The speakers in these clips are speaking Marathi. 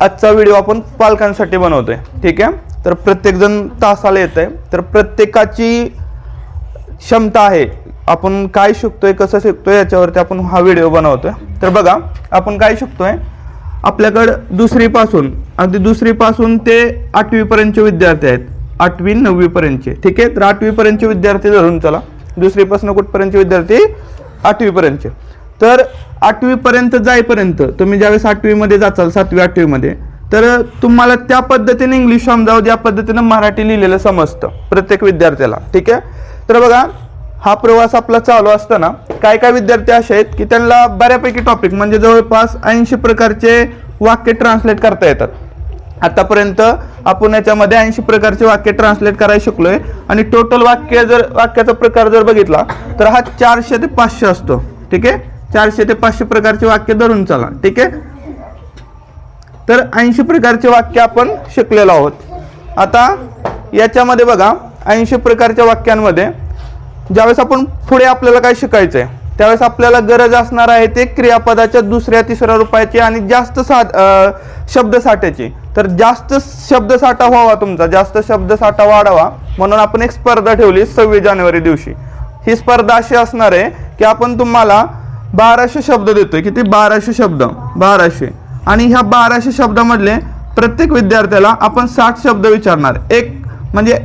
आजचा व्हिडिओ आपण पालकांसाठी बनवतोय. ठीक आहे? तर प्रत्येकजण तासाला येत आहे तर प्रत्येकाची क्षमता आहे. आपण काय शिकतोय कसं शिकतोय याच्यावरती आपण हा व्हिडिओ बनवतोय. तर बघा आपण काय शिकतोय? आपल्याकडं दुसरीपासून अगदी दुसरीपासून ते आठवीपर्यंतचे विद्यार्थी आहेत. आठवी नववीपर्यंतचे. ठीक आहे? तर आठवीपर्यंतचे विद्यार्थी धरून चला. दुसरीपासून कुठपर्यंतचे विद्यार्थी? आठवीपर्यंतचे. तर आठवीपर्यंत जाईपर्यंत तुम्ही ज्यावेळेस आठवीमध्ये जाचाल सातवी आठवीमध्ये तर तुम्हाला त्या पद्धतीने इंग्लिश समजावं ज्या पद्धतीनं मराठी लिहिलेलं समजतं प्रत्येक विद्यार्थ्याला ठीक आहे? तर बघा हा प्रवास आपला चालू असताना काय काय विद्यार्थी असे आहेत की त्यांना बऱ्यापैकी टॉपिक म्हणजे जवळपास ऐंशी प्रकारचे वाक्य ट्रान्सलेट करता येतात. आतापर्यंत आपण याच्यामध्ये ऐंशी प्रकारचे वाक्य ट्रान्सलेट करायला शिकलोय आणि टोटल वाक्य जर वाक्याचा प्रकार जर बघितला तर हा चारशे ते पाचशे असतो ठीक आहे? चारशे ते पाचशे प्रकारचे वाक्य धरून चला ठीक आहे? तर ऐंशी प्रकारचे वाक्य आपण शिकलेलो आहोत. आता याच्यामध्ये बघा ऐंशी प्रकारच्या वाक्यांमध्ये ज्यावेळेस आपण पुढे आपल्याला काय शिकायचं आहे त्यावेळेस आपल्याला गरज असणार आहे ते क्रियापदाच्या दुसऱ्या तिसऱ्या रुपयाची आणि जास्त सा शब्दसाठ्याची. तर जास्त शब्दसाठा व्हावा तुमचा जास्त शब्दसाठा वाढावा. म्हणून आपण एक स्पर्धा ठेवली सव्वीस जानेवारी दिवशी. ही स्पर्धा अशी असणार आहे की आपण तुम्हाला बाराशे शब्द देतोय. किती? बाराशे शब्द. बाराशे. आणि ह्या बाराशे शब्दामधले प्रत्येक विद्यार्थ्याला आपण साठ शब्द विचारणार. एक म्हणजे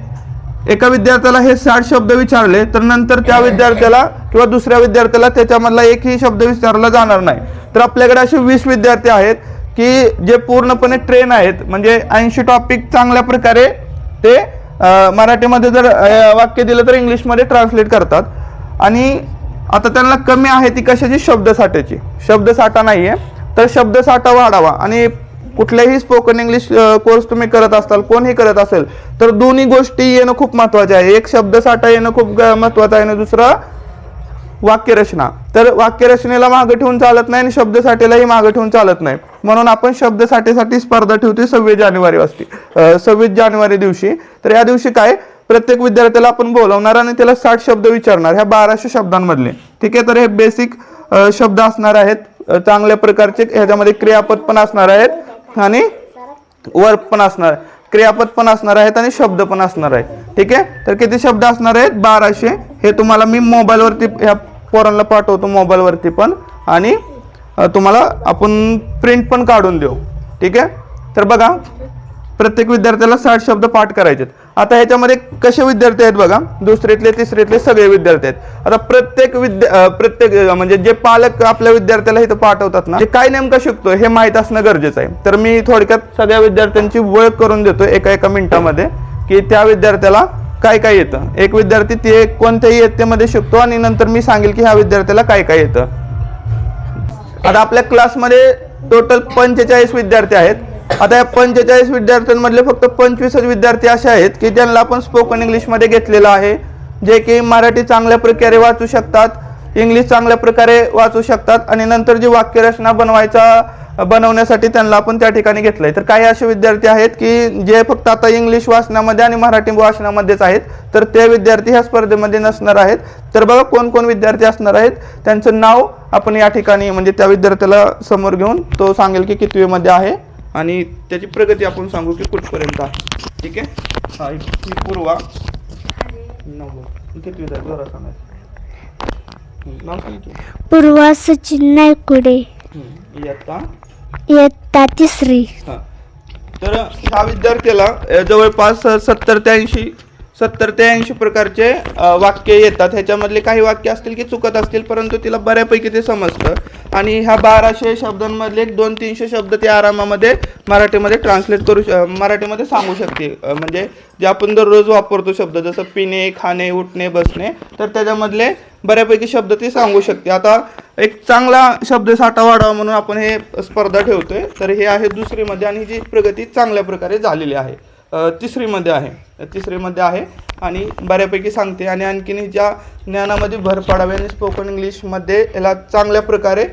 एका विद्यार्थ्याला हे साठ शब्द विचारले तर नंतर त्या विद्यार्थ्याला किंवा दुसऱ्या विद्यार्थ्याला त्याच्यामधला एकही शब्द विचारला जाणार नाही. तर आपल्याकडे असे वीस विद्यार्थी आहेत की जे पूर्णपणे ट्रेन आहेत. म्हणजे ऐंशी टॉपिक चांगल्या प्रकारे ते मराठीमध्ये जर वाक्य दिलं तर इंग्लिशमध्ये ट्रान्सलेट करतात. आणि आता त्यांना कमी आहे ती कशाची? शब्दसाठ्याची शब्दसाठा नाही आहे तर शब्दसाठा वाढावा. आणि कुठल्याही स्पोकन इंग्लिश कोर्स तुम्ही करत असाल कोणही करत असेल तर दोन्ही गोष्टी येणं खूप महत्त्वाचे आहे. एक शब्दसाठा येणं खूप महत्त्वाचं महत्वाचं आहे आणि दुसरं वाक्यरचना. तर वाक्यरचनेला मागं ठेवून चालत नाही आणि शब्दसाठीलाही मागं ठेवून चालत नाही. म्हणून आपण शब्दसाठीसाठी स्पर्धा ठेवते सव्वीस जानेवारी वाजती. सव्वीस जानेवारी दिवशी. तर या दिवशी काय? प्रत्येक विद्यार्थ्याला आपण बोलवणार आणि त्याला साठ शब्द विचारणार ह्या बाराशे शब्दांमधले. ठीक आहे? तर हे बेसिक शब्द असणार आहेत. चांगल्या प्रकारचे ह्याच्यामध्ये क्रियापद पण असणार आहेत आणि वर्क पण असणार क्रियापद पण असणार आहेत आणि शब्द पण असणार आहेत. ठीक आहे? तर किती शब्द असणार आहेत? बाराशे. हे तुम्हाला मी मोबाईलवरती ह्या पोरांना पाठवतो मोबाईलवरती पण. आणि तुम्हाला आपण प्रिंट पण काढून देऊ. ठीक आहे? तर बघा प्रत्येक विद्यार्थ्याला साठ शब्द पाठ करायचे आता ह्याच्यामध्ये कसे विद्यार्थी आहेत बघा? दुसरीतले तिसरीतले सगळे विद्यार्थी आहेत. आता प्रत्येक विद्या प्रत्येक म्हणजे जे पालक आपल्या विद्यार्थ्याला इथं पाठवतात ना ते काय नेमकं शिकतो हे माहीत असणं गरजेचं आहे. तर मी थोडक्यात सगळ्या विद्यार्थ्यांची ओळख करून देतो एका एका मिनिटामध्ये की त्या विद्यार्थ्याला काय काय येतं. एक विद्यार्थी ते कोणत्याही इयत्तेमध्ये शिकतो आणि नंतर मी सांगेल की ह्या विद्यार्थ्याला काय काय येतं. आता आपल्या क्लासमध्ये टोटल पंचेचाळीस विद्यार्थी आहेत. आता या पंचेचाळीस विद्यार्थ्यांमधले फक्त पंचवीसच विद्यार्थी असे आहेत की ज्यांना आपण स्पोकन इंग्लिशमध्ये घेतलेलं आहे. जे की मराठी चांगल्या प्रकारे वाचू शकतात इंग्लिश चांगल्या प्रकारे वाचू शकतात आणि नंतर जी वाक्यरचना बनवायचा बनवण्यासाठी त्यांना आपण त्या ठिकाणी घेतलंय. तर काही असे विद्यार्थी आहेत की जे फक्त आता इंग्लिश वाचण्यामध्ये आणि मराठी वाचण्यामध्येच आहेत तर ते विद्यार्थी ह्या स्पर्धेमध्ये नसणार आहेत. तर बघा कोण कोण विद्यार्थी असणार आहेत. त्यांचं नाव आपण या ठिकाणी म्हणजे त्या विद्यार्थ्याला समोर घेऊन तो सांगेल की कितवीमध्ये आहे. आणि त्याची प्रगती आपण सांगू की कुठपर्यंत आहे. ठीक आहे? हा पूर्वा. नव्वद. आहे जरा सांगायचं. नाव. पूर्वा सचिन नायकुडे. इयत्ता. इयत्ता तिसरी. हा. तर ह्या विद्यार्थ्याला जवळपास सत्तर ते ऐंशी सत्तर ते ऐंशी प्रकारचे वाक्य येतात. ह्याच्यामधले काही वाक्य असतील की चुकत असतील परंतु तिला बऱ्यापैकी ते समजतं. आणि ह्या बाराशे शब्दांमधले एक दोन तीनशे शब्द ते आरामामध्ये मराठीमध्ये ट्रान्सलेट करू श मराठीमध्ये सांगू शकते. म्हणजे जे आपण दररोज वापरतो शब्द जसं पिणे खाणे उठणे बसणे तर त्याच्यामधले बऱ्यापैकी शब्द ती सांगू शकते. आता एक चांगला शब्दसाठा वाढावा म्हणून आपण हे स्पर्धा ठेवतोय. तर हे आहे दुसरीमध्ये आणि जी प्रगती चांगल्या प्रकारे झालेली आहे. तिसरीमध्ये आहे. तिसरीमध्ये आहे आणि बऱ्यापैकी सांगते. आणि आणखीन हिच्या ज्ञानामध्ये भर पाडावी आणि स्पोकन इंग्लिशमध्ये याला चांगल्या प्रकारे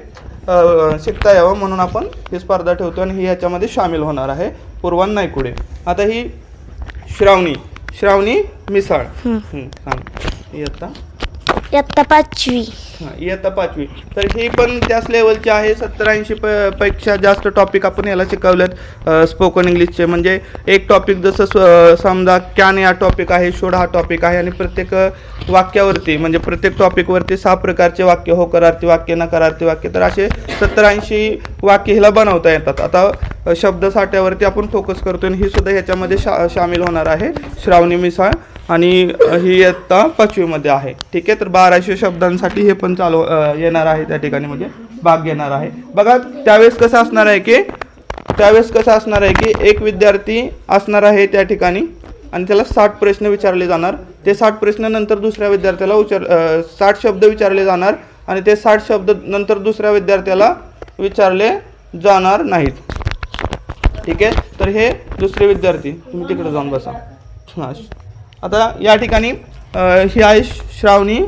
शिकता यावं म्हणून आपण ही स्पर्धा ठेवतो आणि ही याच्यामध्ये सामील होणार आहे पूर्वान नायकुडे. आता ही श्रावणी श्रावणी मिसाळ. हं, सांग. इयत्ता पाचवी. हा, इयत्ता पाचवी. तर ही पण त्याच लेवलची आहे. सत्तर ऐंशी प पेक्षा जास्त टॉपिक आपण याला शिकवलेत स्पोकन इंग्लिशचे म्हणजे एक टॉपिक जसं स- समजा कॅन या टॉपिक आहे शोड हा टॉपिक आहे आणि प्रत्येक अ, वाक्यावरती म्हणजे प्रत्येक टॉपिकवरती सहा प्रकारचे वाक्य हो करार्थी वाक्य नकारार्थी वाक्य तर असे सत्तर ऐंशी वाक्य हिला बनवता येतात. आता अ, शब्दसाठ्यावरती आपण फोकस करतो आणि ही सुद्धा ह्याच्यामध्ये शा सामील होणार आहे. श्रावणी मिसाळ. आणि ही इयत्ता पाचवीमध्ये आहे. ठीक आहे? तर बाराशे शब्दांसाठी हे पण चालू येणार आहे त्या ठिकाणी म्हणजे भाग घेणार आहे. बघा त्यावेळेस कसं असणार आहे की त्यावेळेस कसं असणार आहे की एक विद्यार्थी असणार आहे त्या ठिकाणी आणि त्याला साठ प्रश्न विचारले जाणार. ते साठ प्रश्न नंतर दुसऱ्या विद्यार्थ्याला विचार साठ शब्द विचारले जाणार आणि ते साठ शब्द नंतर दुसऱ्या विद्यार्थ्याला विचारले जाणार नाहीत. ठीक आहे? तर हे दुसरे विद्यार्थी तुम्ही तिकडे जाऊन बसा. हां आता या ठिकाणी अ, ही आहे श्रावणी.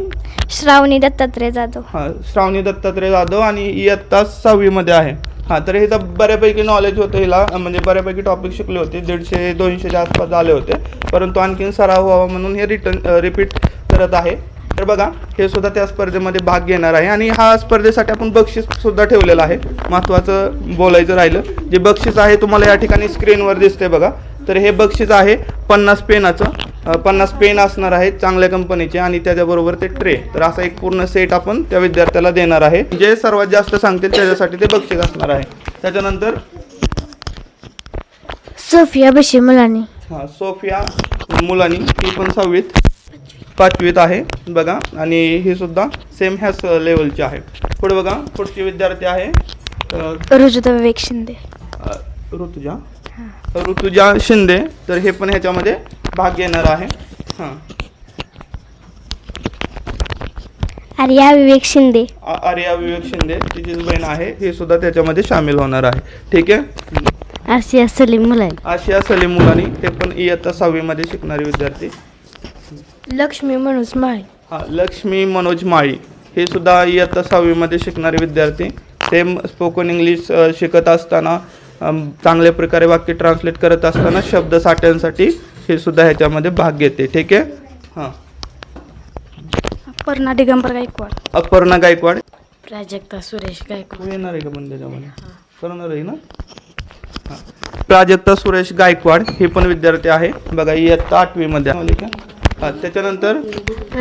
श्रावणी दत्तात्रय जाधव. हां श्रावणी दत्तात्रय जाधव आणि इयत्ता सहावीमध्ये आहे. हां तर हिचं बऱ्यापैकी नॉलेज होतं हिला म्हणजे बऱ्यापैकी टॉपिक शिकले होते दीडशे दोनशेच्या आसपास झाले होते. परंतु आणखीन सराव व्हावा म्हणून हे रिटर्न रिपीट करत आहे. तर बघा हे सुद्धा त्या स्पर्धेमध्ये भाग घेणार आहे. आणि हा स्पर्धेसाठी आपण बक्षीस सुद्धा ठेवलेलं आहे. महत्त्वाचं बोलायचं राहिलं. जे बक्षीस आहे तुम्हाला या ठिकाणी स्क्रीनवर दिसते बघा. तर हे बक्षीस आहे पन्नास पेनाचं. पन्नास पेन असणार आहे चांगल्या कंपनीचे आणि त्याच्याबरोबर ते ट्रे. तर असा एक पूर्ण सेट आपण त्या विद्यार्थ्याला देणार आहे. जे सर्वात जास्त सांगतील त्याच्यासाठी ते बक्षीस असणार आहे. त्याच्यानंतर सोफिया बशी मुलांनी. हां सोफिया मुलानी. ही पण सहावीत पाचवीत आहे बघा. आणि ही सुद्धा सेम ह्याच लेवलची आहे. पुढे बघा पुढची विद्यार्थी आहे अ, रुजुता विवेक शिंदे. अ, ऋतुजा. ऋतुजा शिंदे. तर हे पण ह्याच्यामध्ये भाग घेणार आहे. हां. आर्या विवेक शिंदे. आ- आर्या विवेक शिंदे तिचीच बहीण आहे हे सुद्धा त्याच्यामध्ये सामील होणार आहे. ठीक आहे? आसिया सलीम मुलांनी. आशिया सलीम मुलानी हे पण इयत्ता सहावीमध्ये शिकणारे विद्यार्थी. लक्ष्मी मनोज माळे. हा लक्ष्मी मनोज माळी हे सुद्धा इयत्ता सहावीमध्ये शिकणारे विद्यार्थी. सेम स्पोकन इंग्लिश अ, शिकत असताना अम, चांगल्या प्रकारे वाक्य ट्रान्सलेट करत असताना शब्द साठ्यांसाठी हे सुद्धा ह्याच्यामध्ये भाग घेते ठीक आहे? हां. अपर्णा दिगंबर गायकवाड. अपर्णा गायकवाड. प्राजक्ता सुरेश गायकवाड. तू येणार आहे का पण त्याच्यामध्ये करणार आहे ना? हां. प्राजक्ता सुरेश गायकवाड हे पण विद्यार्थी आहे. बघा इयत्ता आठवीमध्ये हां त्याच्यानंतर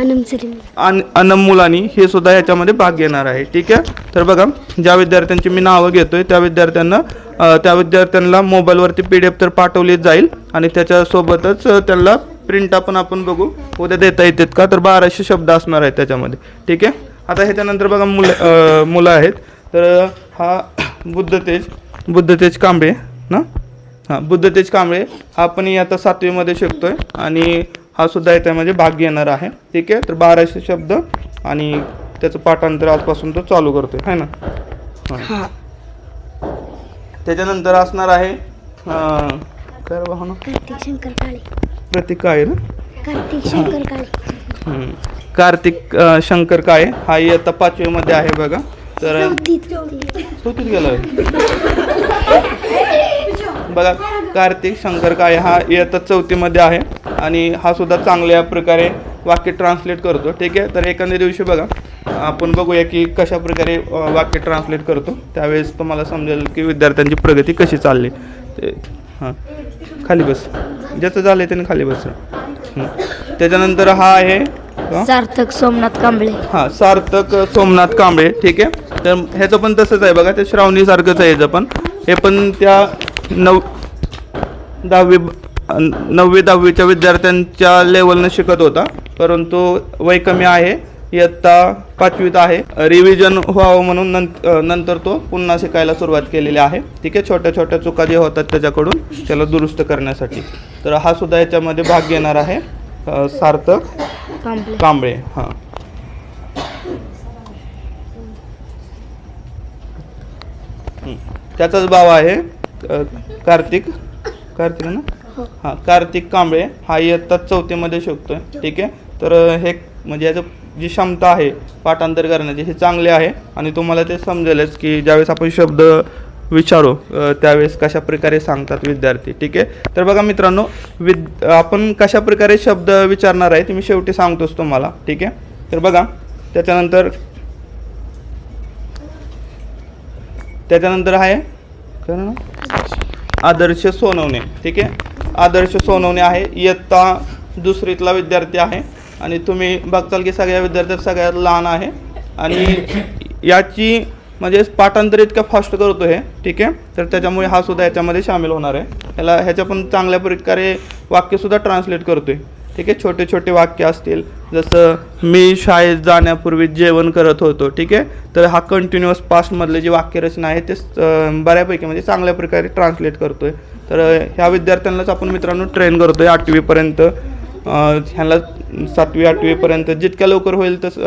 आनंद सलीम. अन अनम मुलानी हे सुद्धा याच्यामध्ये भाग घेणार आहे. ठीक आहे? तर बघा ज्या विद्यार्थ्यांची मी नावं घेतोय त्या विद्यार्थ्यांना त्या विद्यार्थ्यांना मोबाईलवरती पी डी एफ तर पाठवली जाईल आणि त्याच्यासोबतच त्यांना प्रिंट आपण आपण बघू. उद्या देता येतात का? तर बाराशे शब्द असणार आहेत त्याच्यामध्ये. ठीक आहे? आता ह्याच्यानंतर बघा मुलं मुलं आहेत. तर हा बुद्धतेज बुद्धतेज कांबळे ना? हां बुद्धतेज कांबळे. हा पण आता सातवीमध्ये शिकतो आहे आणि हा सुद्धा याच्यामध्ये म्हणजे भाग घेणार आहे. ठीक आहे? तर बाराशे शब्द आणि त्याचं पाठांतर आजपासून तो चालू करतो है ना? हां. त्याच्यानंतर असणार आहे अं, काय रे बा ना कार्तिक शंकर काळे. प्रतीक काय ना? कार्तिक शंकर काळे. हम्म. कार्तिक अं, शंकर काळे. हा इयत्ता पाचवीमध्ये आहे बघा. तर चौथीत. गेलोय बघा कार्तिक शंकर काळे हा इयत्ता चौथीमध्ये आहे. आणि हा सुद्धा चांगल्या प्रकारे वाक्य ट्रान्सलेट करतो. ठीक आहे? तर एखाद्या दिवशी बघा आपण बघूया की कशा प्रकारे वाक्य ट्रान्सलेट करतो. त्यावेळेस तुम्हाला समजेल की विद्यार्थ्यांची प्रगती कशी चालली. ते हां. खाली बस. ज्याचं झालं त्याने खाली बस. त्याच्यानंतर हा आहे? सार्थक सोमनाथ कांबळे. हां सार्थक सोमनाथ कांबळे. ठीक आहे? तर ह्याचं पण तसंच आहे बघा ते श्रावणीसारखंच आहे ह्याचं पण. हे पण त्या नव दहावी नववी दहावीच्या विद्यार्थ्यांच्या लेवलनं शिकत होता. परंतु वय कमी आहे. इयत्ता पाचवीत आहे. रिव्हिजन व्हावं म्हणून नंत नंतर तो पुन्हा शिकायला सुरुवात केलेली आहे. ठीक आहे छोट्या छोट्या चुका जे होतात त्याच्याकडून त्याला दुरुस्त करण्यासाठी. तर हा सुद्धा याच्यामध्ये भाग घेणार आहे. सार्थक कांबळे. हां. त्याचाच भाव आहे कार्तिक. कार्तिक ना? हां कार्तिक कांबळे हा इयत्ता चौथीमध्ये शिकतोय ठीक आहे? तर हे म्हणजे याचं जी क्षमता आहे पाठांतर करण्याची हे चांगले आहे. आणि तुम्हाला ते समजेलच की ज्यावेळेस आपण शब्द विचारू त्यावेळेस कशा प्रकारे सांगतात विद्यार्थी ठीक आहे? तर बघा मित्रांनो विद आपण कशा प्रकारे शब्द विचारणार आहे ते मी शेवटी सांगतोच तुम्हाला ठीक आहे? तर बघा त्याच्यानंतर त्याच्यानंतर आहे आदर्श सोनवणे ठीक आहे? आदर्श सोनवणे आहे. इयत्ता दुसरीतला विद्यार्थी आहे. आणि तुम्ही बघताल की सगळ्या विद्यार्थ्यात सगळ्यात लहान आहे. आणि याची म्हणजे पाठांतर इतकं फास्ट करतो हे. ठीक आहे? तर त्याच्यामुळे हा सुद्धा याच्यामध्ये सामील होणार आहे. ह्याला ह्याच्या पण चांगल्या प्रकारे वाक्यसुद्धा ट्रान्सलेट करतो आहे ठीक आहे छोटे छोटे वाक्य असतील. जसं मी शाळेत जाण्यापूर्वी जेवण करत होतो. ठीक आहे? तर हा कंटिन्युअस पास्टमधले जे वाक्यरचना आहे ते बऱ्यापैकी म्हणजे चांगल्या प्रकारे ट्रान्सलेट करतो आहे तर ह्या विद्यार्थ्यांनाच आपण मित्रांनो ट्रेन करतो आहे आठवीपर्यंत ह्याला सातवी आठवीपर्यंत. जितक्या लवकर होईल तस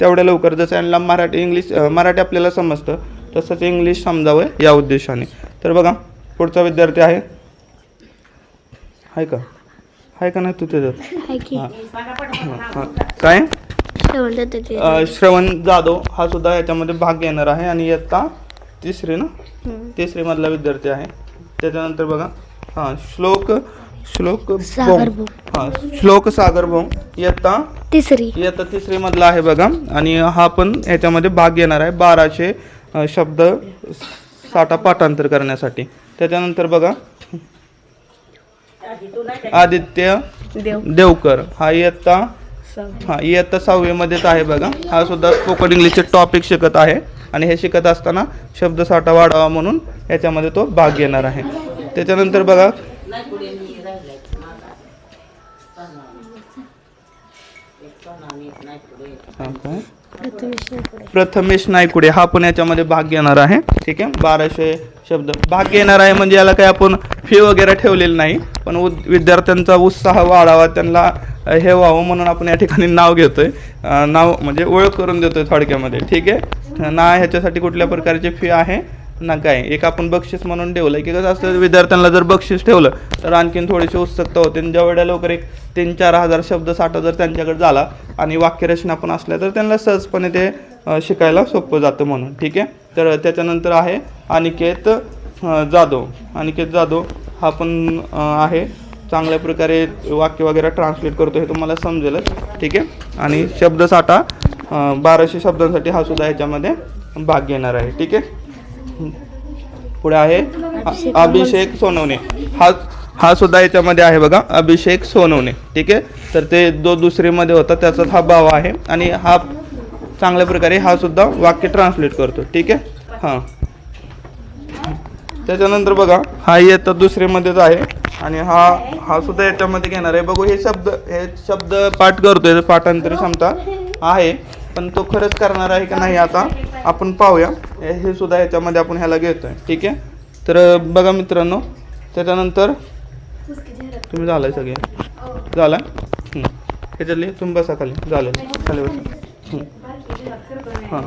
तेवढ्या लवकर. जसं यांना मराठी इंग्लिश मराठी आपल्याला समजतं तसंच इंग्लिश समजावं या उद्देशाने. तर बघा पुढचा विद्यार्थी आहे. आहे का? आहे का नाही तू त्याच्यात? काय? श्रवण जाधव हा सुद्धा याच्यामध्ये भाग घेणार आहे आणि इयत्ता तिसरी ना. तिसरी मधला विद्यार्थी आहे. त्याच्यानंतर बघा. हां श्लोक श्लोक. हां श्लोक सागर भोंग इयत्ता तिसरी. इयत्ता तिसरी मधला आहे बघा. आणि हा पण याच्यामध्ये भाग घेणार आहे. बाराशे शब्द साठा पाठांतर करण्यासाठी. त्याच्यानंतर बघा. आदित्य देव देवकर. हा इयत्ता. हा इयत्ता सहावीमध्येच आहे बघा. हा सुद्धा स्पोकन इंग्लिशचे टॉपिक शिकत आहे. आणि हे शिकत असताना शब्दसाठा वाढावा म्हणून याच्यामध्ये तो भाग घेणार आहे. त्याच्यानंतर बघा प्रथमेश नायकुडे. हा पण याच्यामध्ये भाग घेणार आहे. ठीक आहे? बाराशे शब्द. भाग घेणार आहे म्हणजे याला काही आपण फी वगैरे ठेवलेली नाही. पण उद- विद्यार्थ्यांचा उत्साह वाढावा त्यांना हे व्हावं म्हणून आपण या ठिकाणी नाव घेतोय. नाव म्हणजे ओळख करून देतोय थोडक्यामध्ये. ठीक आहे? ना ह्याच्यासाठी कुठल्या प्रकारची फी आहे? ना काय एक आपण बक्षीस म्हणून ठेवलं की कसं असतं विद्यार्थ्यांना जर बक्षीस ठेवलं तर आणखीन थोडीशी उत्सुकता होते. आणि जेवढ्या लवकर एक तीन चार हजार शब्द साठा जर त्यांच्याकडे झाला आणि वाक्यरचना पण असल्या तर त्यांना सहजपणे ते शिकायला सोपं जातं म्हणून. ठीक आहे? तर त्याच्यानंतर आहे अनिकेत जाधव. अनिकेत जाधव हा पण आहे. चांगल्या प्रकारे वाक्य वगैरे ट्रान्सलेट करतो हे तुम्हाला समजेलच. ठीक आहे? आणि शब्दसाठा बाराशे शब्दांसाठी हा सुद्धा ह्याच्यामध्ये भाग घेणार आहे. ठीक आहे? पुढे आहे अभिषेक सोनवणे. हा हा सुद्धा याच्यामध्ये आहे बघा अभिषेक सोनवणे. ठीक आहे? तर ते जो दुसरीमध्ये होता त्याचाच हा भाव आहे. आणि हा चांगल्या प्रकारे हा सुद्धा वाक्य ट्रान्सलेट करतो. ठीक आहे? हां. त्याच्यानंतर बघा हा इयत्ता दुसरीमध्येच आहे. आणि हा हा सुद्धा याच्यामध्ये घेणार आहे. बघू हे शब्द हे शब्द पाठ करतोय पाठांतर क्षमता आहे. पण तो खरंच करणार आहे का नाही आता आपण पाहूया. हे सुद्धा याच्यामध्ये आपण ह्याला घेतोय. ठीक आहे? तर बघा मित्रांनो त्याच्यानंतर तुम्ही झालाय सगळे. झाला. ह्याच्यातली तुम्ही बसा खाली झालं. खाली बसा. हं.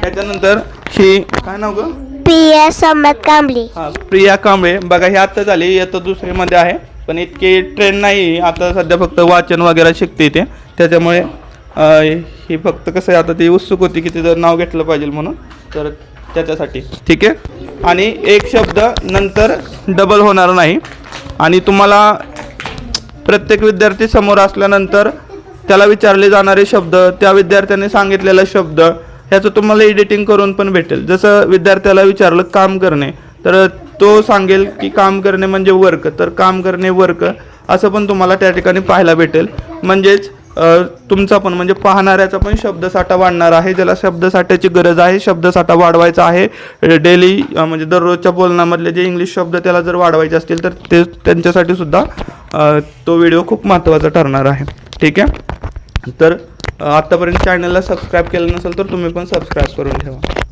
त्याच्यानंतर ही काय नाव ग? प्रिया कांबळे. हा प्रिया कांबळे. बघा ही आता झाली. इयत्ता दुसरीमध्ये आहे. पण इतकी ट्रेन नाही. आता सध्या फक्त वाचन वगैरे शिकते ते. त्याच्यामुळे ही फक्त कसं आहे आता ती उत्सुक होती की तिचं नाव घेतलं पाहिजे म्हणून. तर त्याच्यासाठी. ठीक आहे? आणि एक शब्द नंतर डबल होणार नाही. आणि तुम्हाला प्रत्येक विद्यार्थी समोर असल्यानंतर त्याला विचारले जाणारे शब्द त्या विद्यार्थ्याने सांगितलेला शब्द ह्याचं तुम्हाला एडिटिंग करून पण भेटेल. जसं विद्यार्थ्याला विचारलं काम करणे. तर तो सांगेल की काम करणे म्हणजे वर्क तर काम करणे वर्क असं पण तुम्हाला त्या ठिकाणी पाहायला भेटेल. म्हणजेच तुमचा पण म्हणजे पाहणाऱ्याचा पण शब्दसाठा वाढणार आहे. ज्याला शब्दसाठ्याची गरज आहे शब्दसाठा वाढवायचा आहे. डेली म्हणजे दररोजच्या बोलण्यामधले जे इंग्लिश शब्द त्याला जर वाढवायचे असतील तर ते त्यांच्यासाठी सुद्धा तो व्हिडिओ खूप महत्त्वाचा ठरणार आहे. ठीक आहे? तर आत्तापर्यंत चॅनलला सबस्क्राईब केलं नसेल तर तुम्ही पण सबस्क्राईब करून ठेवा.